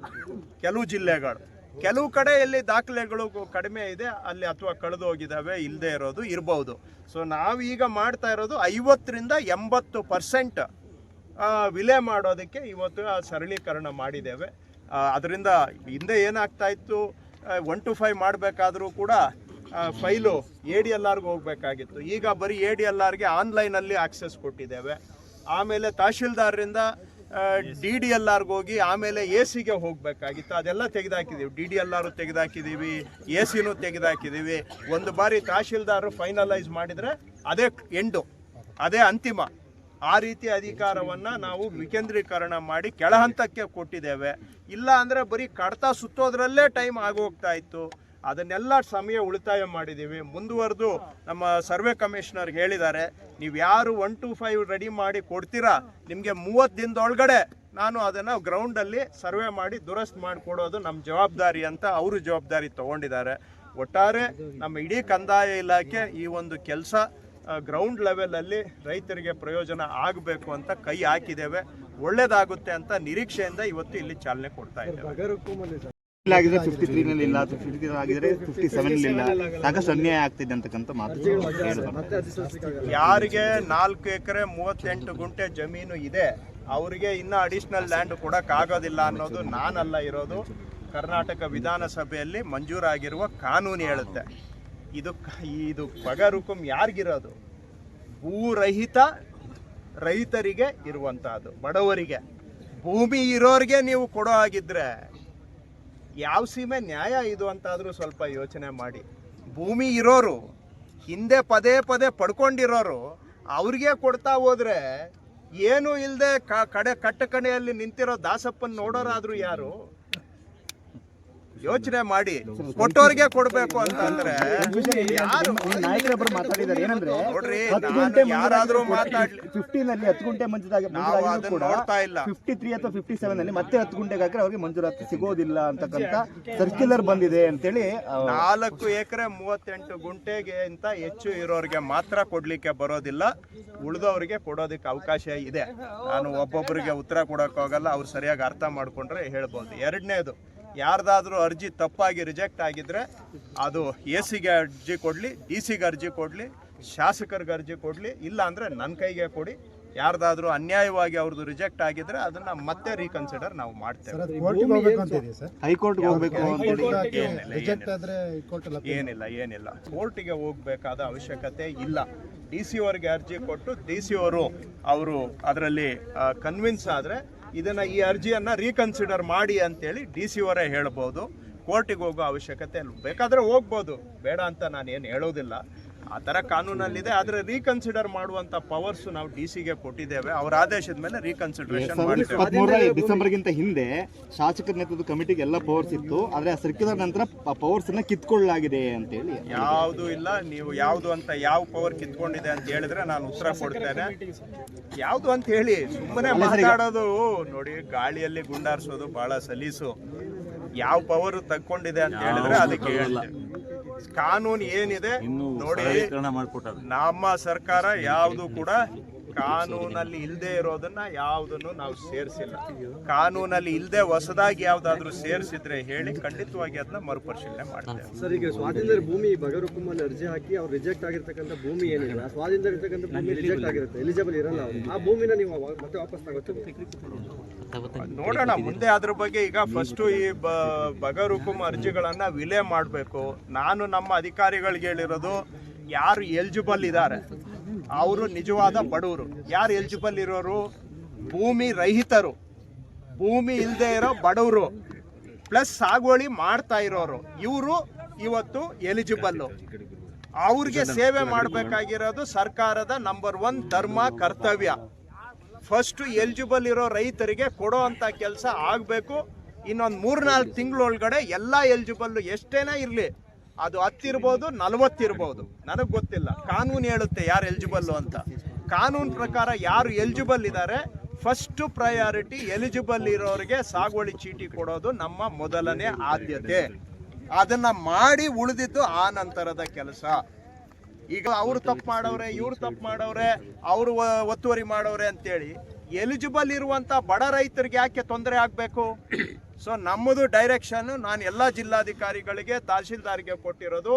ಕೆಲವು ಜಿಲ್ಲೆಗಳು. ಕೆಲವು ಕಡೆ ಎಲ್ಲಿ ದಾಖಲೆಗಳು ಕಡಿಮೆ ಇದೆ, ಅಲ್ಲಿ ಅಥವಾ ಕಳೆದು ಹೋಗಿದ್ದಾವೆ ಇಲ್ಲದೆ ಇರೋದು ಇರಬಹುದು ಸೊ ನಾವೀಗ ಮಾಡ್ತಾ ಇರೋದು ಐವತ್ತರಿಂದ ಎಂಬತ್ತು ಪರ್ಸೆಂಟ್ ವಿಲೆ ಮಾಡೋದಕ್ಕೆ ಇವತ್ತು ಸರಳೀಕರಣ ಮಾಡಿದ್ದೇವೆ. ಅದರಿಂದ ಹಿಂದೆ ಏನಾಗ್ತಾ ಇತ್ತು ಒನ್ ಟು ಫೈವ್ ಮಾಡಬೇಕಾದ್ರೂ ಕೂಡ ಫೈಲು ಎ ಡಿ ಎಲ್ ಆರ್ಗೆ ಹೋಗಬೇಕಾಗಿತ್ತು. ಈಗ ಬರೀ ಎ ಡಿ ಎಲ್ ಆರ್ಗೆ ಆನ್ಲೈನಲ್ಲಿ ಆಕ್ಸೆಸ್ ಕೊಟ್ಟಿದ್ದೇವೆ. ಆಮೇಲೆ ತಹಶೀಲ್ದಾರ್ರಿಂದ ಡಿ ಡಿ ಎಲ್ ಆರ್ಗೆ ಹೋಗಿ ಆಮೇಲೆ ಎ ಸಿಗೆ ಹೋಗಬೇಕಾಗಿತ್ತು. ಅದೆಲ್ಲ ತೆಗೆದಾಕಿದ್ದೀವಿ. ಡಿ ಡಿ ಎಲ್ ಆರು ತೆಗೆದಾಕಿದ್ದೀವಿ ಎ ಸಿನೂ ತೆಗೆದಾಕಿದ್ದೀವಿ. ಒಂದು ಬಾರಿ ತಹಶೀಲ್ದಾರ್ ಫೈನಲೈಸ್ ಮಾಡಿದರೆ ಅದೇ ಎಂಡು ಅದೇ ಅಂತಿಮ. ಆ ರೀತಿ ಅಧಿಕಾರವನ್ನ ನಾವು ವಿಕೇಂದ್ರೀಕರಣ ಮಾಡಿ ಕೆಳಹಂತಕ್ಕೆ ಕೊಟ್ಟಿದ್ದೇವೆ. ಇಲ್ಲ ಅಂದ್ರೆ ಬರೀ ಕಡತ ಸುತ್ತೋದ್ರಲ್ಲೇ ಟೈಮ್ ಆಗೋಗ್ತಾ ಇತ್ತು. ಅದನ್ನೆಲ್ಲ ಸಮಯ ಉಳಿತಾಯ ಮಾಡಿದ್ದೀವಿ. ಮುಂದುವರೆದು ನಮ್ಮ ಸರ್ವೆ ಕಮಿಷನರ್ ಹೇಳಿದ್ದಾರೆ, ನೀವು ಯಾರು ಒನ್ ಟು ಫೈವ್ ರೆಡಿ ಮಾಡಿ ಕೊಡ್ತೀರಾ? ನಿಮಗೆ ಮೂವತ್ತು ದಿನದೊಳಗಡೆ ನಾನು ಅದನ್ನು ಗ್ರೌಂಡಲ್ಲಿ ಸರ್ವೆ ಮಾಡಿ ದುರಸ್ತ್ ಮಾಡಿಕೊಡೋದು ನಮ್ಮ ಜವಾಬ್ದಾರಿ ಅಂತ ಅವರು ಜವಾಬ್ದಾರಿ ತಗೊಂಡಿದ್ದಾರೆ. ಒಟ್ಟಾರೆ ನಮ್ಮ ಇಡೀ ಕಂದಾಯ ಇಲಾಖೆ ಈ ಒಂದು ಕೆಲಸ ಗ್ರೌಂಡ್ ಲೆವೆಲಲ್ಲಿ ರೈತರಿಗೆ ಪ್ರಯೋಜನ ಆಗಬೇಕು ಅಂತ ಕೈ ಹಾಕಿದ್ದೇವೆ. ಒಳ್ಳೇದಾಗುತ್ತೆ ಅಂತ ನಿರೀಕ್ಷೆಯಿಂದ ಇವತ್ತು ಇಲ್ಲಿ ಚಾಲನೆ ಕೊಡ್ತಾ ಇದ್ದೇವೆ. ಆಗಿದ್ರೆ ಫಿಫ್ಟಿ ತ್ರೀ ನಲ್ಲಿ ಇಲ್ಲ ಫಿಫ್ಟಿ ಆಗಿದ್ರೆ ಫಿಫ್ಟಿ ಸೆವೆನ್ ಇಲ್ಲ ಸಾಕಷ್ಟು ಅನ್ಯಾಯ ಆಗ್ತಿದೆ ಅಂತಕ್ಕಂಥ ಮಾತು. ಯಾರಿಗೆ ನಾಲ್ಕು ಎಕರೆ ಮೂವತ್ತೆಂಟು ಗುಂಟೆ ಜಮೀನು ಇದೆ, ಅವರಿಗೆ ಇನ್ನ ಅಡಿಷನಲ್ ಲ್ಯಾಂಡ್ ಕೊಡಕ್ ಆಗೋದಿಲ್ಲ ಅನ್ನೋದು ನಾನಲ್ಲ ಇರೋದು. ಕರ್ನಾಟಕ ವಿಧಾನಸಭೆಯಲ್ಲಿ ಮಂಜೂರಾಗಿರುವ ಕಾನೂನು ಹೇಳುತ್ತೆ. ಇದು ಇದು ಬಗರುಕುಂ ಯಾರಿಗಿರೋದು? ಭೂರಹಿತ ರೈತರಿಗೆ ಇರುವಂತಹದ್ದು, ಬಡವರಿಗೆ. ಭೂಮಿ ಇರೋರಿಗೆ ನೀವು ಕೊಡೋ ಹಾಗಿದ್ರೆ ಯಾವ ಸೀಮೆ ನ್ಯಾಯ ಇದು ಅಂತಾದರೂ ಸ್ವಲ್ಪ ಯೋಚನೆ ಮಾಡಿ. ಭೂಮಿ ಇರೋರು, ಹಿಂದೆ ಪದೇ ಪದೇ ಪಡ್ಕೊಂಡಿರೋರು, ಅವ್ರಿಗೆ ಕೊಡ್ತಾ ಹೋದರೆ ಏನೂ ಇಲ್ಲದೆ ಕಡೆ ಕಟ್ಟಕಣೆಯಲ್ಲಿ ನಿಂತಿರೋ ದಾಸಪ್ಪನ ನೋಡೋರಾದರೂ ಯಾರು? ಯೋಚನೆ ಮಾಡಿ ಕೊಟ್ಟೋರಿಗೆ ಕೊಡ್ಬೇಕು ಅಂತಂದ್ರೆ ಯಾರು ಈ ನಾಯಕರೊಬ್ಬರು ಮಾತಾಡಿದ್ದಾರೆ ಏನಂದ್ರೆ ನೋಡ್ರಿ ಗಂಟೆ ಯಾರಾದ್ರೂ ಮಾತಾಡ್ಲಿ. ಫಿಫ್ಟೀನ್ ಅಲ್ಲಿ ಹತ್ತು ಗಂಟೆ ಮಂಜೂರಾಗಿ ನಾವು ಅದನ್ನ ನೋಡ್ತಾ ಇಲ್ಲ. ಫಿಫ್ಟಿ ತ್ರೀ ಅಥವಾ ಫಿಫ್ಟಿ ಸೆವೆನ್ ಅಲ್ಲಿ ಮತ್ತೆ ಹತ್ತು ಗಂಟೆಗೆ ಹಾಕಿದ್ರೆ ಅವ್ರಿಗೆ ಮಂಜೂರಾತಿ ಸಿಗೋದಿಲ್ಲ ಅಂತಕ್ಕಂಥ ಸರ್ಕ್ಯುಲರ್ ಬಂದಿದೆ ಅಂತೇಳಿ ನಾಲ್ಕು ಎಕರೆ ಮೂವತ್ತೆಂಟು ಗುಂಟೆಗೆ ಅಂತ ಹೆಚ್ಚು ಇರೋರಿಗೆ ಮಾತ್ರ ಕೊಡ್ಲಿಕ್ಕೆ ಬರೋದಿಲ್ಲ. ಉಳಿದವರಿಗೆ ಕೊಡೋದಕ್ಕೆ ಅವಕಾಶ ಇದೆ. ನಾನು ಒಬ್ಬೊಬ್ಬರಿಗೆ ಉತ್ತರ ಕೊಡೋಕ್ಕಾಗಲ್ಲ ಅವ್ರು ಸರಿಯಾಗಿ ಅರ್ಥ ಮಾಡ್ಕೊಂಡ್ರೆ ಹೇಳ್ಬೋದು. ಎರಡನೇದು ಯಾರ್ದಾದ್ರೂ ಅರ್ಜಿ ತಪ್ಪಾಗಿ ರಿಜೆಕ್ಟ್ ಆಗಿದ್ರೆ ಅದು ಎ ಸಿಗೆ ಅರ್ಜಿ ಕೊಡಲಿ ಡಿ ಸಿಗೆ ಅರ್ಜಿ ಕೊಡಲಿ ಶಾಸಕರಿಗೆ ಅರ್ಜಿ ಕೊಡಲಿ ಇಲ್ಲ ಅಂದರೆ ನನ್ನ ಕೈಗೆ ಕೊಡಿ. ಯಾರ್ದಾದ್ರೂ ಅನ್ಯಾಯವಾಗಿ ಅವ್ರದ್ದು ರಿಜೆಕ್ಟ್ ಆಗಿದ್ರೆ ಅದನ್ನ ಮತ್ತೆ ರೀಕನ್ಸಿಡರ್ ನಾವು ಮಾಡ್ತೇವೆ. ಸರ್ ಅದು ಕೋರ್ಟಿಗೆ ಹೋಗ್ಬೇಕು ಅಂತ ಇದೆ ಸರ್? ಹೈಕೋರ್ಟ್ಗೆ ಹೋಗ್ಬೇಕು ಅಂತೇಳಿ ಏನಿಲ್ಲ, ರಿಜೆಕ್ಟ್ ಆದ್ರೆ ಕೋರ್ಟ್ ಅಲ್ಲಿ ಏನಿಲ್ಲ ಏನಿಲ್ಲ. ಕೋರ್ಟಿಗೆ ಹೋಗ್ಬೇಕಾದ ಅವಶ್ಯಕತೆ ಇಲ್ಲ. ಡಿ ಸಿ ಅವರಿಗೆ ಅರ್ಜಿ ಕೊಟ್ಟು ಡಿ ಸಿ ಅವರು ಅವರು ಅದರಲ್ಲಿ ಕನ್ವಿನ್ಸ್ ಆದರೆ ಇದನ್ನ ಈ ಅರ್ಜಿಯನ್ನ ರೀಕನ್ಸಿಡರ್ ಮಾಡಿ ಅಂತೇಳಿ ಡಿ ಸಿ ಅವರೇ ಹೇಳ್ಬೋದು. ಕೋರ್ಟಿಗೆ ಹೋಗೋ ಅವಶ್ಯಕತೆ ಬೇಕಾದ್ರೆ ಹೋಗ್ಬೋದು. ಬೇಡ ಅಂತ ನಾನು ಏನು ಹೇಳೋದಿಲ್ಲ. ಆ ಥರ ಕಾನೂನಲ್ಲಿದೆ. ಆದರೆ ರೀಕನ್ಸಿಡರ್ ಮಾಡುವಂಥ ಪವರ್ಸ್ ನಾವು ಡಿ ಸಿಗೆ ಕೊಟ್ಟಿದ್ದೇವೆ. ಅವರ ಆದೇಶದ ಮೇಲೆ ರೀಕನ್ಸಿಡರೇಷನ್ ಮಾಡ್ತೇವೆ. ಡಿಸೆಂಬರ್ಗಿಂತ ಹಿಂದೆ ಶಾಸಕರ ನೇತೃತ್ವದ ಕಮಿಟಿಗೆ ಎಲ್ಲ ಪವರ್ಸ್ ಇತ್ತು. ಆದರೆ ಆ ಸರ್ಕ್ಯುಲರ್ ನಂತರ ಪವರ್ಸ್ ಅನ್ನ ಕಿತ್ಕೊಳ್ಳಲಾಗಿದೆ ಅಂತೇಳಿ. ಯಾವುದು ಇಲ್ಲ. ನೀವು ಯಾವುದು ಅಂತ ಯಾವ ಪವರ್ ಕಿತ್ಕೊಂಡಿದೆ ಅಂತ ಹೇಳಿದ್ರೆ ನಾನು ಉತ್ತರ ಕೊಡ್ತೇನೆ. ಯಾವುದು ಅಂತ ಹೇಳಿ. ಸುಮ್ಮನೆ ಮಾತಾಡೋದು. ನೋಡಿ ಗಾಳಿಯಲ್ಲಿ ಗುಂಡಾರಿಸೋದು ಬಹಳ ಸಲೀಸು. ಯಾವ ಪವರ್ ತಕ್ಕೊಂಡಿದೆ ಅಂತ ಹೇಳಿದ್ರೆ ಅದಕ್ಕೆ ಹೇಳ್ತೇವೆ ಕಾನೂನು ಏನಿದೆ ನೋಡಿ ನಮ್ಮ ಸರ್ಕಾರ ಯಾವುದು ಕೂಡ ಕಾನೂನಲ್ಲಿ ಇಲ್ಲದೆ ಇರೋದನ್ನ ಯಾವುದನ್ನು ನಾವು ಸೇರಿಸಿಲ್ಲ. ಕಾನೂನಲ್ಲಿ ಇಲ್ಲದೆ ಹೊಸದಾಗಿ ಯಾವ್ದಾದ್ರು ಸೇರಿಸಿದ್ರೆ ಹೇಳಿ ಖಂಡಿತವಾಗಿ ಅದನ್ನ ಮರುಪರಿಶೀಲನೆ ಮಾಡ್ತೇವೆ. ಸರ್ ಈಗ ಸ್ವಾತಂತ್ರ್ಯ ಭೂಮಿ ಬಗರುಕುಮ್ಮಲ್ಲಿ ಅರ್ಜಿ ಹಾಕಿ ಅವ್ರು ರಿಜೆಕ್ಟ್ ಆಗಿರ್ತಕ್ಕಂಥ ಭೂಮಿ ಏನಿಲ್ಲ ಸ್ವಾತಂತ್ರ್ಯ ಇರ್ತಕ್ಕಂಥ ಭೂಮಿ ರಿಜೆಕ್ಟ್ ಆಗಿರುತ್ತೆ ಎಲಿಜಿಬಲ್ ಇರಲ್ಲ ಅವ್ರು. ಆ ಭೂಮಿನ ನೀವು ಮತ್ತೆ ವಾಪಸ್ ತಗೋತೀವಿ ನೋಡೋಣ ಮುಂದೆ ಅದ್ರ ಬಗ್ಗೆ ಈಗ ಫಸ್ಟ್ ಈ ಬ ಬಗರುಕುಂ ಅರ್ಜಿಗಳನ್ನ ವಿಲೇ ಮಾಡಬೇಕು. ನಾನು ನಮ್ಮ ಅಧಿಕಾರಿಗಳಿಗೆ ಹೇಳಿರೋದು ಯಾರು ಎಲಿಜಿಬಲ್ ಇದ್ದಾರೆ? ಅವರು ನಿಜವಾದ ಬಡವರು. ಯಾರು ಎಲಿಜಿಬಲ್ ಇರೋರು ಭೂಮಿ ರಹಿತರು. ಭೂಮಿ ಇಲ್ಲದೆ ಇರೋ ಬಡವರು. ಪ್ಲಸ್ ಸಾಗುವಳಿ ಮಾಡ್ತಾ ಇರೋರು. ಇವರು ಇವತ್ತು ಎಲಿಜಿಬಲ್ಲು ಅವ್ರಿಗೆ ಸೇವೆ ಮಾಡಬೇಕಾಗಿರೋದು ಸರ್ಕಾರದ ನಂಬರ್ ಒನ್ ಧರ್ಮ, ಕರ್ತವ್ಯ. ಫಸ್ಟ್ ಎಲಿಜಿಬಲ್ ಇರೋ ರೈತರಿಗೆ ಕೊಡೋ ಅಂತ ಕೆಲಸ ಆಗಬೇಕು. ಇನ್ನೊಂದು ಮೂರ್ನಾಲ್ಕು ತಿಂಗಳೊಳಗಡೆ ಎಲ್ಲ ಎಲಿಜಿಬಲ್ ಎಷ್ಟೇನೇ ಇರಲಿ. ಅದು ಹತ್ತಿರ್ಬೋದು, ನಲವತ್ತಿರ್ಬೋದು. ನನಗೆ ಗೊತ್ತಿಲ್ಲ. ಕಾನೂನು ಹೇಳುತ್ತೆ ಯಾರು ಎಲಿಜಿಬಲ್ಲು ಅಂತ. ಕಾನೂನು ಪ್ರಕಾರ ಯಾರು ಎಲಿಜಿಬಲ್ ಇದ್ದಾರೆ ಫಸ್ಟ್ ಪ್ರಯಾರಿಟಿ ಎಲಿಜಿಬಲ್ ಇರೋರಿಗೆ ಸಾಗುವಳಿ ಚೀಟಿ ಕೊಡೋದು ನಮ್ಮ ಮೊದಲನೇ ಆದ್ಯತೆ. ಅದನ್ನ ಮಾಡಿ ಉಳಿದಿದ್ದು ಆ ನಂತರದ ಕೆಲಸ. ಈಗ ಅವ್ರು ತಪ್ಪು ಮಾಡವ್ರೆ, ಇವ್ರು ತಪ್ಪು ಮಾಡವ್ರೆ, ಅವರು ಒತ್ತುವರಿ ಮಾಡವ್ರೆ ಅಂತೇಳಿ ಎಲಿಜಿಬಲ್ ಇರುವಂತ ಬಡ ರೈತರಿಗೆ ಯಾಕೆ ತೊಂದರೆ ಆಗಬೇಕು? ಸೊ ನಮ್ಮದು ಡೈರೆಕ್ಷನ್ ನಾನು ಎಲ್ಲ ಜಿಲ್ಲಾಧಿಕಾರಿಗಳಿಗೆ ತಹಶೀಲ್ದಾರ್ಗೆ ಕೊಟ್ಟಿರೋದು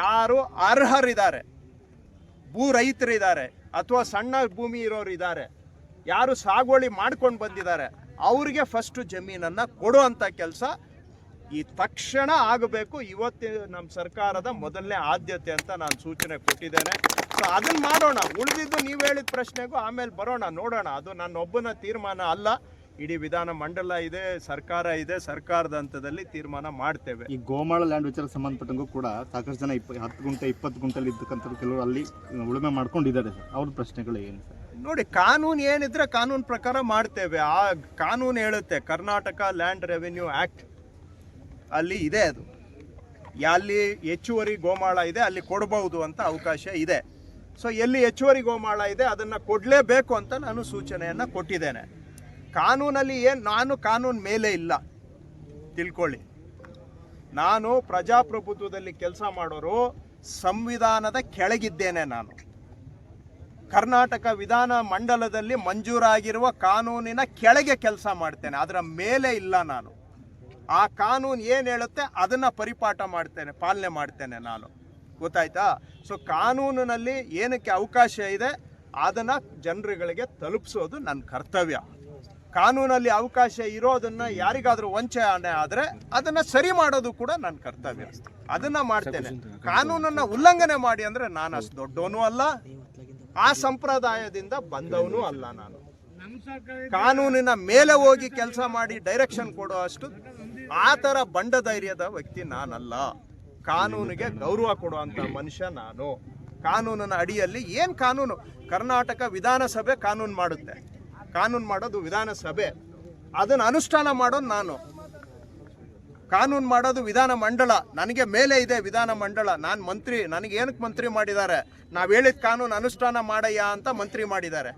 ಯಾರು ಅರ್ಹರಿದ್ದಾರೆ, ಭೂ ರೈತರಿದ್ದಾರೆ ಅಥವಾ ಸಣ್ಣ ಭೂಮಿ ಇರೋರು ಇದ್ದಾರೆ ಯಾರು ಸಾಗುವಳಿ ಮಾಡ್ಕೊಂಡು ಬಂದಿದ್ದಾರೆ, ಅವ್ರಿಗೆ ಫಸ್ಟ್ ಜಮೀನನ್ನು ಕೊಡುವಂಥ ಕೆಲಸ ಈ ತಕ್ಷಣ ಆಗಬೇಕು. ಇವತ್ತು ನಮ್ಮ ಸರ್ಕಾರದ ಮೊದಲನೇ ಆದ್ಯತೆ ಅಂತ ನಾನು ಸೂಚನೆ ಕೊಟ್ಟಿದ್ದೇನೆ. ಸೊ ಅದನ್ನು ಮಾಡೋಣ. ಉಳಿದಿದ್ದು ನೀವು ಹೇಳಿದ ಪ್ರಶ್ನೆಗೂ ಆಮೇಲೆ ಬರೋಣ, ನೋಡೋಣ. ಅದು ನನ್ನೊಬ್ಬನ ತೀರ್ಮಾನ ಅಲ್ಲ. ಇಡೀ ವಿಧಾನ ಮಂಡಲ ಇದೆ ಸರ್ಕಾರ ಇದೆ ಸರ್ಕಾರದ ಹಂತದಲ್ಲಿ ತೀರ್ಮಾನ ಮಾಡ್ತೇವೆ. ಈ ಗೋಮಾಳ ಲ್ಯಾಂಡ್ ವಿಚಾರ ಸಂಬಂಧಪಟ್ಟಂಗೂ ಕೂಡ ಸಾಕಷ್ಟು ಜನ ಇಪ್ಪ ಹತ್ತು ಗುಂಟೆ ಇಪ್ಪತ್ತು ಗುಂಟಲ್ಲಿ ಇದ್ದಕ್ಕಂಥ ಕೆಲವರು ಅಲ್ಲಿ ಉಳುಮೆ ಮಾಡ್ಕೊಂಡಿದ್ದಾರೆ ಸರ್. ಅವ್ರ ಪ್ರಶ್ನೆಗಳು ಏನು ಸರ್? ನೋಡಿ ಕಾನೂನು ಏನಿದ್ರೆ ಕಾನೂನು ಪ್ರಕಾರ ಮಾಡ್ತೇವೆ. ಆ ಕಾನೂನು ಹೇಳುತ್ತೆ ಕರ್ನಾಟಕ ಲ್ಯಾಂಡ್ ರೆವಿನ್ಯೂ ಆಕ್ಟ್ ಅಲ್ಲಿ ಇದೆ ಅದು. ಅಲ್ಲಿ ಹೆಚ್ಚುವರಿ ಗೋಮಾಳ ಇದೆ ಅಲ್ಲಿ ಕೊಡಬಹುದು ಅಂತ ಅವಕಾಶ ಇದೆ. ಸೊ ಎಲ್ಲಿ ಹೆಚ್ಚುವರಿ ಗೋಮಾಳ ಇದೆ ಅದನ್ನು ಕೊಡಲೇಬೇಕು ಅಂತ ನಾನು ಸೂಚನೆಯನ್ನು ಕೊಟ್ಟಿದ್ದೇನೆ. ಕಾನೂನಲ್ಲಿ ಏನು ನಾನು ಕಾನೂನು ಮೇಲೆ ಇಲ್ಲ. ತಿಳ್ಕೊಳ್ಳಿ. ನಾನು ಪ್ರಜಾಪ್ರಭುತ್ವದಲ್ಲಿ ಕೆಲಸ ಮಾಡೋರು ಸಂವಿಧಾನದ ಕೆಳಗಿದ್ದೇನೆ ನಾನು. ಕರ್ನಾಟಕ ವಿಧಾನ ಮಂಡಲದಲ್ಲಿ ಮಂಜೂರಾಗಿರುವ ಕಾನೂನಿನ ಕೆಳಗೆ ಕೆಲಸ ಮಾಡ್ತೇನೆ. ಅದರ ಮೇಲೆ ಇಲ್ಲ ನಾನು. ಆ ಕಾನೂನು ಏನು ಹೇಳುತ್ತೆ ಅದನ್ನು ಪರಿಪಾಠ ಮಾಡ್ತೇನೆ, ಪಾಲನೆ ಮಾಡ್ತೇನೆ ನಾನು. ಗೊತ್ತಾಯ್ತಾ? ಸೊ ಕಾನೂನಿನಲ್ಲಿ ಏನಕ್ಕೆ ಅವಕಾಶ ಇದೆ, ಅದನ್ನು ಜನರುಗಳಿಗೆ ತಲುಪಿಸೋದು ನನ್ನ ಕರ್ತವ್ಯ. ಕಾನೂನಲ್ಲಿ ಅವಕಾಶ ಇರೋದನ್ನ ಯಾರಿಗಾದ್ರೂ ವಂಚನೆ ಆದರೆ ಅದನ್ನ ಸರಿ ಮಾಡೋದು ಕೂಡ ನನ್ನ ಕರ್ತವ್ಯ. ಅದನ್ನ ಮಾಡ್ತೇನೆ. ಕಾನೂನನ್ನ ಉಲ್ಲಂಘನೆ ಮಾಡಿ ಅಂದ್ರೆ ನಾನು ಅಷ್ಟು ದೊಡ್ಡವನು ಅಲ್ಲ, ಆ ಸಂಪ್ರದಾಯದಿಂದ ಬಂದವನು ಅಲ್ಲ ನಾನು. ಕಾನೂನಿನ ಮೇಲೆ ಹೋಗಿ ಕೆಲಸ ಮಾಡಿ ಡೈರೆಕ್ಷನ್ ಕೊಡೋ ಅಷ್ಟು ಆ ಥರ ಬಂಡ ಧೈರ್ಯದ ವ್ಯಕ್ತಿ ನಾನಲ್ಲ. ಕಾನೂನಿಗೆ ಗೌರವ ಕೊಡುವಂಥ ಮನುಷ್ಯ ನಾನು. ಕಾನೂನಿನ ಅಡಿಯಲ್ಲಿ ಏನು ಕಾನೂನು? ಕರ್ನಾಟಕ ವಿಧಾನಸಭೆ ಕಾನೂನು ಮಾಡುತ್ತೆ. ಕಾನೂನು ಮಾಡೋದು ವಿಧಾನಸಭೆ. ಅದನ್ನು ಅನುಷ್ಠಾನ ಮಾಡೋದು ನಾನು. ಕಾನೂನು ಮಾಡೋದು ವಿಧಾನ ಮಂಡಳ. ನನಗೆ ಮೇಲೆ ಇದೆ ವಿಧಾನ ಮಂಡಳ. ನಾನು ಮಂತ್ರಿ ನನಗೆ ಏನಕ್ಕೆ ಮಂತ್ರಿ ಮಾಡಿದ್ದಾರೆ? ನಾವು ಹೇಳಿದ ಕಾನೂನು ಅನುಷ್ಠಾನ ಮಾಡಯ್ಯ ಅಂತ ಮಂತ್ರಿ ಮಾಡಿದ್ದಾರೆ.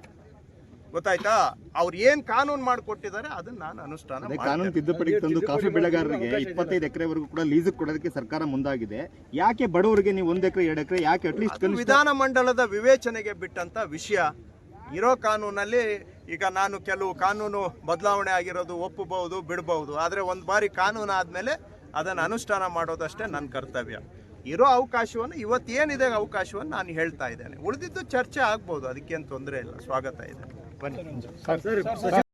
ಗೊತ್ತಾಯ್ತಾ? ಅವ್ರು ಏನು ಕಾನೂನು ಮಾಡಿಕೊಟ್ಟಿದ್ದಾರೆ ಅದನ್ನ ನಾನು ಅನುಷ್ಠಾನ. ಕಾನೂನು ತಿದ್ದುಪಡಿ ತಂದು ಕಾಫಿ ಬೆಳೆಗಾರರಿಗೆ ಇಪ್ಪತ್ತೈದು ಎಕರೆವರೆಗೂ ಕೂಡ ಲೀಸ್ ಕೊಡೋದಕ್ಕೆ ಸರ್ಕಾರ ಮುಂದಾಗಿದೆ. ಯಾಕೆ ಬಡವರಿಗೆ ನೀವು ಒಂದ್ ಎಕರೆ ಎರಡು ಎಕರೆ ಯಾಕೆ ಅಟ್ಲೀಸ್ಟ್ ವಿಧಾನ ಮಂಡಲದ ವಿವೇಚನೆಗೆ ಬಿಟ್ಟಂತ ವಿಷಯ. ಇರೋ ಕಾನೂನಲ್ಲಿ ಈಗ ನಾನು ಕೆಲವು ಕಾನೂನು ಬದಲಾವಣೆ ಆಗಿರೋದು ಒಪ್ಪಬಹುದು, ಬಿಡಬಹುದು. ಆದರೆ ಒಂದು ಬಾರಿ ಕಾನೂನು ಆದಮೇಲೆ ಅದನ್ನು ಅನುಷ್ಠಾನ ಮಾಡೋದಷ್ಟೇ ನನ್ನ ಕರ್ತವ್ಯ. ಇರೋ ಅವಕಾಶವನ್ನು ಇವತ್ತು ಏನಿದೆ ಅವಕಾಶವನ್ನು ನಾನು ಹೇಳ್ತಾ ಇದ್ದೇನೆ. ಉಳಿದಿದ್ದು ಚರ್ಚೆ ಆಗ್ಬೋದು, ಅದಕ್ಕೇನು ತೊಂದರೆ ಇಲ್ಲ. ಸ್ವಾಗತ ಇದೆ. ಬನ್ನಿ.